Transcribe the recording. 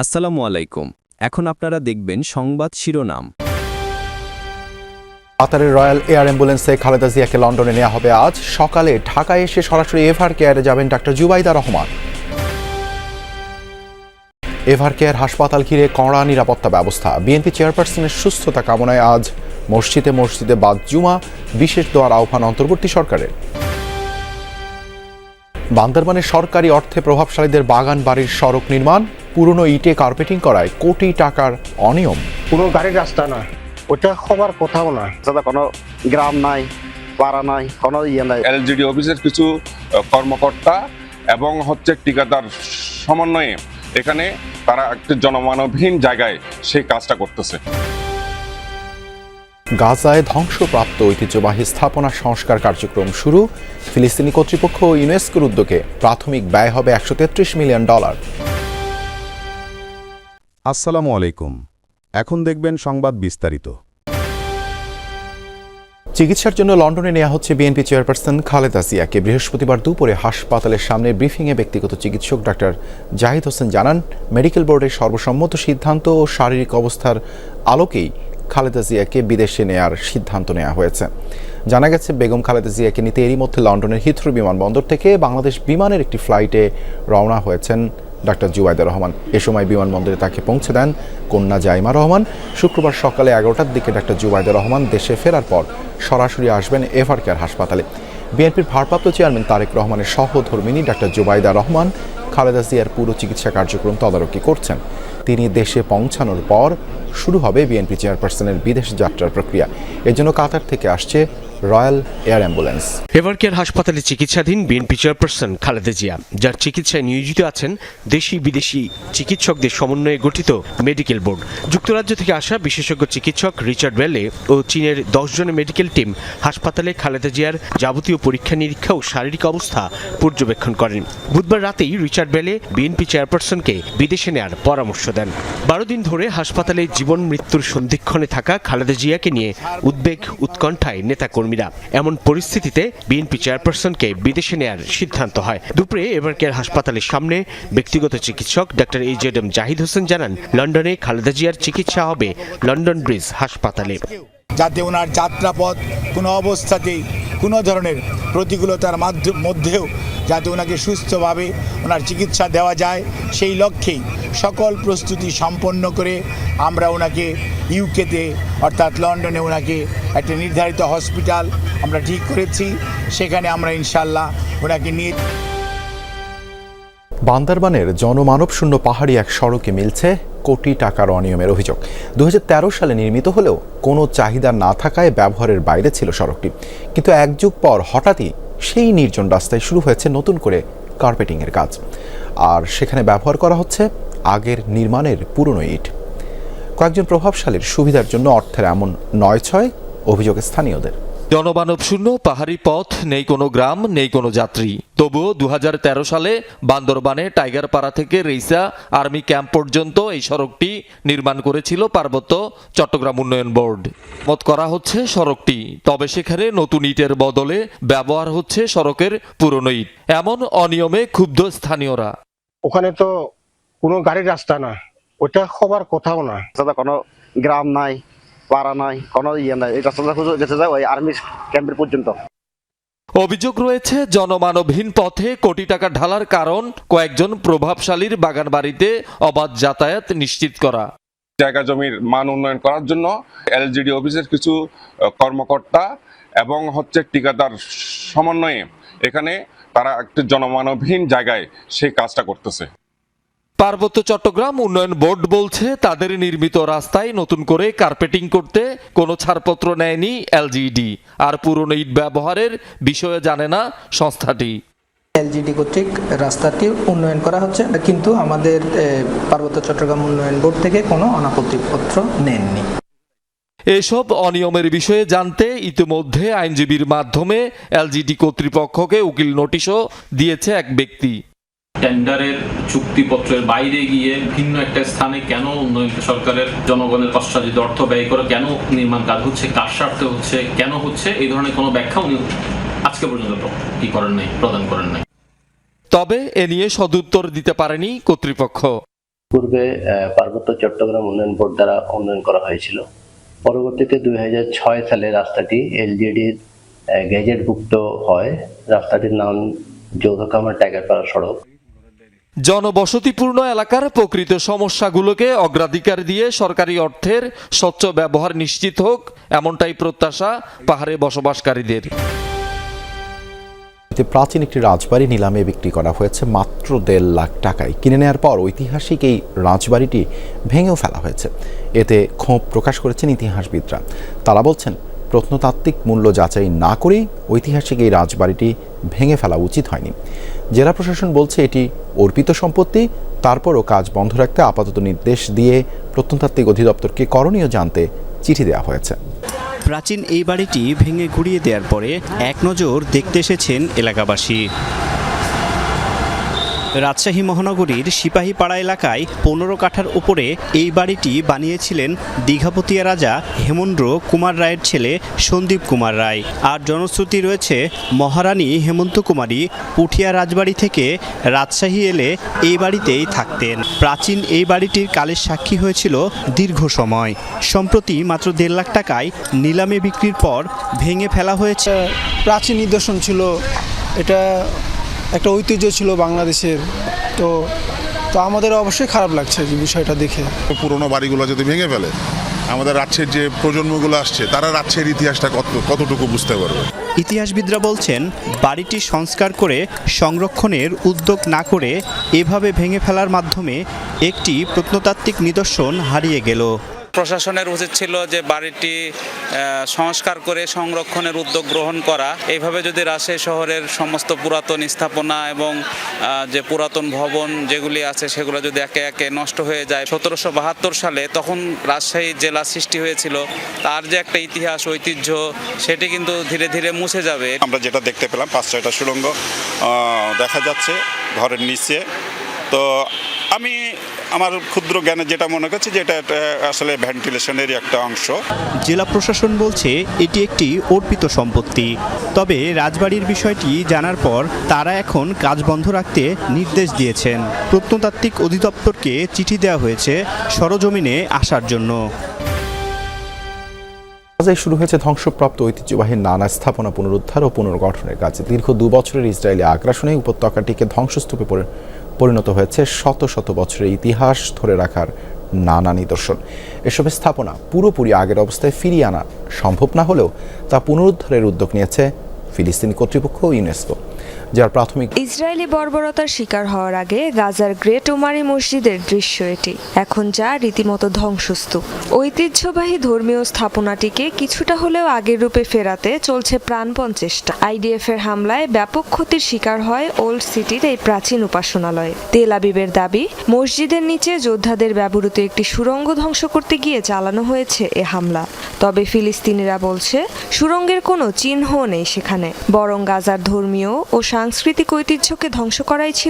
আসসালামু আলাইকুম। এখন আপনারা দেখবেন সংবাদ শিরোনাম। কাতারের রয়্যাল এয়ার অ্যাম্বুলেন্সে খালেদা জিয়াকে লন্ডনে নেওয়া হবে আজ। সকালে ঢাকায় এসে সরাসরি এভার কেয়ারে যাবেন doctor Zubaida Rahman. Ever care হাসপাতাল ঘিরে কড়া নিরাপত্তা ব্যবস্থা। বিএনপি চেয়ারপারসনের সুস্থতা কামনায় আজ মসজিদে মসজিদে বাদ জুমা, বিশেষ দোয়ার আহ্বান অন্তর্বর্তী সরকারের। বান্দরবানে সরকারি অর্থে প্রভাবশালীদের বাগান বাড়ির সড়ক নির্মাণ পুরনো ইটে কার্পেটিং করায় কোটি টাকার অনিয়ম। কোনো গাড়ির রাস্তা না। ওটা হবার কোথাও না। সাথে কোনো গ্রাম নাই পাড়া নাই কোনো ইয়ে নাই। এলজিডি অফিসের কিছু কর্মকর্তা এবং হচ্ছে ঠিকাদার সমন্বয়ে এখানে তারা একটি জনমানবহীন জায়গায় সেই কাজটা করতেছে। গাজায় ধ্বংসপ্রাপ্ত ঐতিহ্যবাহী স্থাপনা সংস্কার কার্যক্রম শুরু। ফিলিস্তিনি কর্তৃপক্ষ ও ইউনেস্কোর উদ্যোগে প্রাথমিক ব্যয় হবে একশো তেত্রিশ মিলিয়ন ডলার। আসসালামু আলাইকুম। এখন দেখবেন সংবাদ বিস্তারিত। চিকিৎসার জন্য লন্ডনে নেওয়া হচ্ছে বিএনপি চেয়ারপারসন খালেদা জিয়াকে। বৃহস্পতিবার দুপুরে হাসপাতালের সামনে ব্রিফিংয়ে ব্যক্তিগত চিকিৎসক ডাক্তার জাহিদ হোসেন জানান, মেডিকেল বোর্ডের সর্বসম্মত সিদ্ধান্ত ও শারীরিক অবস্থার আলোকেই খালেদা জিয়াকে বিদেশে নেয়ার সিদ্ধান্ত নেওয়া হয়েছে। জানা গেছে, বেগম খালেদা জিয়াকে নিতে এরই মধ্যে লন্ডনের হিথ্রো বিমানবন্দর থেকে বাংলাদেশ বিমানের একটি ফ্লাইটে রওনা হয়েছেন ডাক্তার জুবাইদা রহমান। এ সময় বিমানবন্দরে তাকে পৌঁছে দেন কন্যা জাইমা রহমান। শুক্রবার সকালে এগারোটার দিকে ডাক্তার জুবাইদা রহমান দেশে ফেরার পর সরাসরি আসবেন এফআর কেয়ার হাসপাতালে। বিএনপির ভারপ্রাপ্ত চেয়ারম্যান তারেক রহমানের সহধর্মিনী ডাক্তার জুবাইদা রহমান, খালেদা জিয়ার পুরো চিকিৎসা কার্যক্রম তদারকি করছেন। তিনি দেশে পৌঁছানোর পর শুরু হবে বিএনপি চেয়ারপারসনের বিদেশ যাত্রার প্রক্রিয়া। এর জন্য কাতার থেকে আসছে রয়্যাল এয়ার অ্যাম্বুলেন্স এভারকেয়ার হাসপাতালে চিকিৎসাধীন বিএনপি চেয়ারপারসন খালেদা জিয়া, যার চিকিৎসায় নিয়োজিত আছেন দেশি বিদেশি চিকিৎসকদের সমন্বয়ে গঠিত মেডিকেল বোর্ড। যুক্তরাজ্য থেকে আসা বিশেষজ্ঞ চিকিৎসক রিচার্ড ওয়েলে ও চীনের দশ জনের মেডিকেল টিম হাসপাতালে খালেদা জিয়ার যাবতীয় পরীক্ষা নিরীক্ষা ও শারীরিক অবস্থা পর্যবেক্ষণ করেন। বুধবার রাতেই রিচার্ড বেলে বিএনপি চেয়ারপারসনকে বিদেশে নেয়ার পরামর্শ দেন। বারো দিন ধরে হাসপাতালে জীবন, মৃত্যুর সন্ধিক্ষণে থাকা খালেদা জিয়াকে নিয়ে উদ্বেগ, উৎকণ্ঠায় নেতাকর্মীরা। এমন পরিস্থিতিতে বিএনপি চেয়ারপারসনকে বিদেশে নেয়ার সিদ্ধান্ত হয়। দুপুরে এভারকেয়ার হাসপাতালের সামনে ব্যক্তিগত চিকিৎসক doctor A Z M Zahid Hossain জানান, লন্ডনে খালেদা জিয়ার চিকিৎসা হবে লন্ডন ব্রিজ হাসপাতালে। যাতে ওনার যাত্রাপথ কোনো অবস্থাতেই কোনো ধরনের প্রতিকূলতার মাধ্য- মধ্যেও যাতে ওনাকে সুস্থভাবে ওনার চিকিৎসা দেওয়া যায়, সেই লক্ষ্যেই সকল প্রস্তুতি সম্পন্ন করে আমরা ওনাকে ইউকেতে, অর্থাৎ লন্ডনে ওনাকে একটা নির্ধারিত হসপিটাল আমরা ঠিক করেছি। সেখানে আমরা ইনশাল্লাহ ওনাকে নিয়ে বান্দরবানের জনমানবশূন্য পাহাড়ি এক সড়কে মিলছে কোটি টাকার অনিয়মের অভিযোগ। দু হাজার তেরো সালে নির্মিত হলেও কোনো চাহিদা না থাকায় ব্যবহারের বাইরে ছিল সড়কটি। কিন্তু এক যুগ পর হঠাৎই সেই নির্জন রাস্তায় শুরু হয়েছে নতুন করে কার্পেটিংয়ের কাজ। আর সেখানে ব্যবহার করা হচ্ছে আগের নির্মাণের পুরনো ইট। কয়েকজন প্রভাবশালীর সুবিধার জন্য অর্থের এমন নয় ছয় অভিযোগ স্থানীয়দের। জনমানব শূন্য পাহাড়ি পথ নেই কোনো গ্রাম নেই কোনো যাত্রী। তবুও দু হাজার তেরো সালে বান্দরবানে টাইগার পাড়া থেকে রেইসা আর্মি ক্যাম্প পর্যন্ত এই সড়কটি নির্মাণ করেছিল পার্বত্য চট্টগ্রাম উন্নয়ন বোর্ড। মত করা হচ্ছে সড়কটি তবে সেখানে নতুন ইটের বদলে ব্যবহার হচ্ছে সড়কের পুরনো ইট। এমন অনিয়মে ক্ষুব্ধ স্থানীয়রা। ওখানে তো কোনো গাড়ির রাস্তা না ওটা হবার কোথাও না। কোনো গ্রাম নাই পাড়া নাই কোনো ইয়ে নাই। এই রাস্তাটা শুধু গেছে যায় ওই আর্মি ক্যাম্পের পর্যন্ত। অভিযোগ রয়েছে জনমানবহীন পথে কোটি টাকা ঢালার কারণ কয়েকজন প্রভাবশালীর বাগান বাড়িতে অবাধ যাতায়াত নিশ্চিত করা। জায়গা জমির মান উন্নয়ন করার জন্য এলজিডি অফিসের কিছু কর্মকর্তা এবং হচ্ছে ঠিকাদার সমন্বয়ে এখানে তারা একটি জনমানবহীন জায়গায় সেই কাজটা করতেছে। পার্বত্য চট্টগ্রাম উন্নয়ন বোর্ড বলছে তাদের নির্মিত রাস্তায় নতুন করে কার্পেটিং করতে কোনো ছাড়পত্র নেয়নি এলজিডি। আর পুরনো ইট ব্যবহারের বিষয়ে জানে না সংস্থাটি। এলজিডি কর্তৃক রাস্তাটি উন্নয়ন করা হচ্ছে কিন্তু আমাদের পার্বত্য চট্টগ্রাম উন্নয়ন বোর্ড থেকে কোনো অনাপত্তিপত্র নেননি। এসব অনিয়মের বিষয়ে জানতে ইতিমধ্যে আইনজীবীর মাধ্যমে এলজিডি কর্তৃপক্ষকে উকিল নোটিশও দিয়েছে এক ব্যক্তি। টেন্ডারের চুক্তিপত্রের বাইরে গিয়ে ভিন্ন একটা স্থানে কেন উন্নয়ন সরকারের জনগণের কষ্টার্জিত অর্থ ব্যয় করে কেন নির্মাণ কাজ হচ্ছে কার স্বার্থে হচ্ছে কেন হচ্ছে এই ধরনের কোনো ব্যাখ্যা উনি আজকে পর্যন্ত কি করেন নাই প্রদান করেন নাই। তবে এ নিয়ে সদুত্তর দিতে পারেনি কর্তৃপক্ষ। পূর্বে আহ, পার্বত্য চট্টগ্রাম উন্নয়ন বোর্ড দ্বারা উন্নয়ন করা হয়েছিল। পরবর্তীতে দুই হাজার ছয় সালে রাস্তাটি এলজিডির গেজেটভুক্ত হয়। রাস্তাটির নাম যৌথকামার টাইগারপাড়া সড়ক। জনবসতিপূর্ণ এলাকার প্রকৃত সমস্যাগুলোকে অগ্রাধিকার দিয়ে সরকারি অর্থের স্বচ্ছ ব্যবহার নিশ্চিত হোক, এমনটাই প্রত্যাশা পাহাড়ে বসবাসকারীদের। প্রাচীন একটি রাজবাড়ি নিলামে বিক্রি করা হয়েছে মাত্র দেড় লাখ টাকায়। কিনে নেওয়ার পর ঐতিহাসিক এই রাজবাড়িটি ভেঙেও ফেলা হয়েছে। এতে ক্ষোভ প্রকাশ করেছেন ইতিহাসবিদরা। তারা বলছেন, প্রত্নতাত্ত্বিক মূল্য যাচাই না করেই ঐতিহাসিক এই রাজবাড়িটি ভেঙে ফেলা উচিত হয়নি। জেলা প্রশাসন বলছে এটি অর্পিত সম্পত্তি, তারপরও কাজ বন্ধ রাখতে আপাতত নির্দেশ দিয়ে প্রত্নতাত্ত্বিক অধিদপ্তরকে করণীয় জানতে চিঠি দেওয়া হয়েছে। প্রাচীন এই বাড়িটি ভেঙে ঘুরিয়ে দেওয়ার পরে এক নজর দেখতে এসেছেন এলাকাবাসী। রাজশাহী মহানগরীর সিপাহীপাড়া এলাকায় পনেরো কাঠার উপরে এই বাড়িটি বানিয়েছিলেন দীঘাপতিয়া রাজা হেমন্দ্র কুমার রায়ের ছেলে সন্দীপ কুমার রায়। আর জনশ্রুতি রয়েছে মহারানী হেমন্ত কুমারী পুঠিয়া রাজবাড়ি থেকে রাজশাহী এলে এই বাড়িতেই থাকতেন। প্রাচীন এই বাড়িটির কালের সাক্ষী হয়েছিল দীর্ঘ সময়। সম্প্রতি মাত্র দেড় লাখ টাকায় নিলামে বিক্রির পর ভেঙে ফেলা হয়েছে। প্রাচীন নিদর্শন ছিল। এটা একটা ঐতিহ্য ছিল বাংলাদেশের। তো তো আমাদের অবশ্যই খারাপ লাগছে যে বিষয়টা দেখে। পুরনো বাড়িগুলো যদি ভেঙে ফেলে আমাদের রাজ্যের যে প্রজন্মগুলো আসছে তারা রাজ্যের ইতিহাসটা কত কতটুকু বুঝতে পারবে? ইতিহাসবিদরা বলছেন বাড়িটি সংস্কার করে সংরক্ষণের উদ্যোগ না করে এভাবে ভেঙে ফেলার মাধ্যমে একটি প্রত্নতাত্ত্বিক নিদর্শন হারিয়ে গেল। প্রশাসনের উচিত ছিল যে বাড়িটি সংস্কার করে সংরক্ষণের উদ্যোগ গ্রহণ করা। এইভাবে যদি রাজশাহী শহরের সমস্ত পুরাতন স্থাপনা এবং যে পুরাতন ভবন যেগুলি আছে সেগুলো যদি একে একে নষ্ট হয়ে যায়, সতেরোশো বাহাত্তর সালে তখন রাজশাহী জেলা সৃষ্টি হয়েছিল। তার যে একটা ইতিহাস, ঐতিহ্য, সেটি কিন্তু ধীরে ধীরে মুছে যাবে। আমরা যেটা দেখতে পেলাম, পাঁচ ছয়টা সুড়ঙ্গ দেখা যাচ্ছে ঘরের নিচে। তো আমি আমার ক্ষুদ্র জ্ঞানে যেটা মনে করছি যে এটা আসলে ভেন্টিলেশনের একটা অংশ। জেলা প্রশাসন বলছে এটি একটি অর্পিত সম্পত্তি। তবে রাজবাড়ির বিষয়টি জানার পর তারা এখন কাজ বন্ধ রাখতে নির্দেশ দিয়েছেন। প্রত্নতাত্ত্বিক অধিদপ্তরকে চিঠি দেওয়া হয়েছে সরজমিনে আসার জন্য। গাজায় শুরু হয়েছে ধ্বংসপ্রাপ্ত ঐতিহ্যবাহী নানা স্থাপনা পুনরুদ্ধার ও পুনর্গঠনের কাজ। দীর্ঘ দু বছরের ইসরায়েলি আগ্রাসনে উপত্যকাটিকে ধ্বংসস্তূপে পরিণত হয়েছে শত শত বছরের ইতিহাস ধরে রাখার নানা নিদর্শন। এসব স্থাপনা পুরোপুরি আগের অবস্থায় ফিরিয়ে আনা সম্ভব না হলেও তা পুনরুদ্ধারের উদ্যোগ নিয়েছে ফিলিস্তিনি কর্তৃপক্ষ ইউনেস্কো। যার প্রাথমিক ইসরায়েলি বর্বরতার শিকার হওয়ার আগে গাজার গ্রেট ওমারি মসজিদের দৃশ্য এটি। এখন যা রীতিমতো ধ্বংসস্তূপ। ঐতিহ্যবাহী ধর্মীয় স্থাপনাটিকে কিছুটা হলেও আগের রূপে ফেরাতে চলছে প্রাণপণ চেষ্টা। আইডিএফ এর হামলায় ব্যাপক ক্ষতির শিকার হয় ওল্ড সিটির এই প্রাচীন উপাসনালয়। তেল আবিবের দাবি, মসজিদের নিচে যোদ্ধাদের ব্যবহৃত একটি সুড়ঙ্গ ধ্বংস করতে গিয়ে চালানো হয়েছে এ হামলা। তবে ফিলিস্তিনিরা বলছে সুড়ঙ্গের কোনো চিহ্নও নেই সেখানে। বরং গাজার ধর্মীয় ও সাংস্কৃতিক ঐতিহ্যকে ধ্বংস করাই ছিল